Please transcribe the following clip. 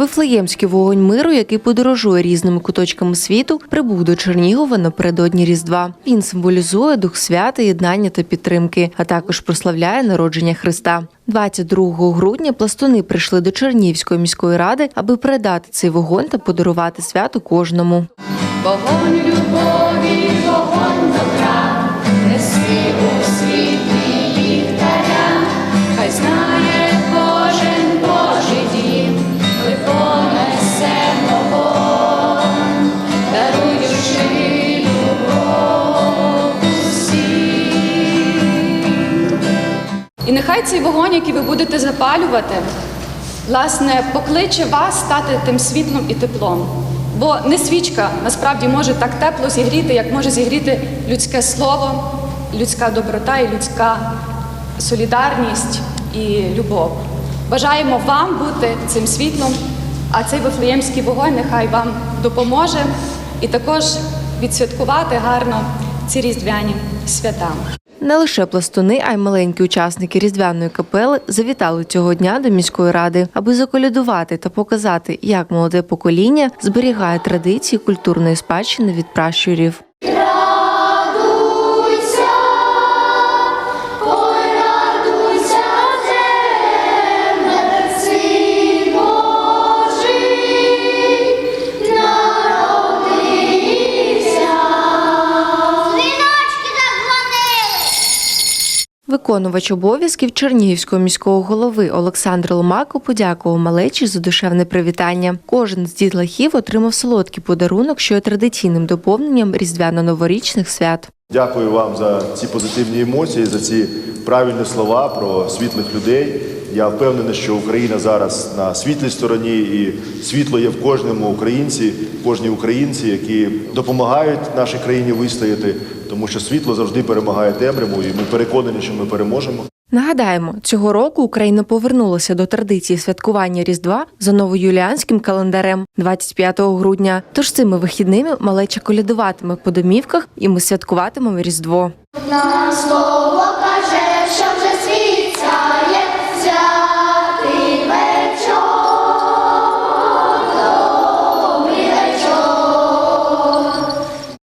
Вифлеємський вогонь миру, який подорожує різними куточками світу, прибув до Чернігова напередодні Різдва. Він символізує дух свята, єднання та підтримки, а також прославляє народження Христа. 22 грудня пластуни прийшли до Чернігівської міської ради, аби передати цей вогонь та подарувати свято кожному. Вогонь любові, І нехай цей вогонь, який ви будете запалювати, власне, покличе вас стати тим світлом і теплом. Бо не свічка насправді може так тепло зігріти, як може зігріти людське слово, людська доброта і людська солідарність і любов. Бажаємо вам бути цим світлом, а цей вифлеємський вогонь нехай вам допоможе і також відсвяткувати гарно ці різдвяні свята. Не лише пластуни, а й маленькі учасники різдвяної капели завітали цього дня до міської ради, аби заколядувати та показати, як молоде покоління зберігає традиції культурної спадщини від пращурів. Виконувач обов'язків Чернігівського міського голови Олександр Ломако подякував малечі за душевне привітання. Кожен з дітлахів отримав солодкий подарунок, що є традиційним доповненням різдвяно-новорічних свят. Дякую вам за ці позитивні емоції, за ці правильні слова про світлих людей. Я впевнений, що Україна зараз на світлій стороні, і світло є в кожному українці, кожній українці, які допомагають нашій країні вистояти, тому що світло завжди перемагає темряву, і ми переконані, що ми переможемо. Нагадаємо, цього року Україна повернулася до традиції святкування Різдва за новоюліанським календарем 25 грудня. Тож цими вихідними малеча колядуватиме по домівках, і ми святкуватимемо Різдво. Нам слово каже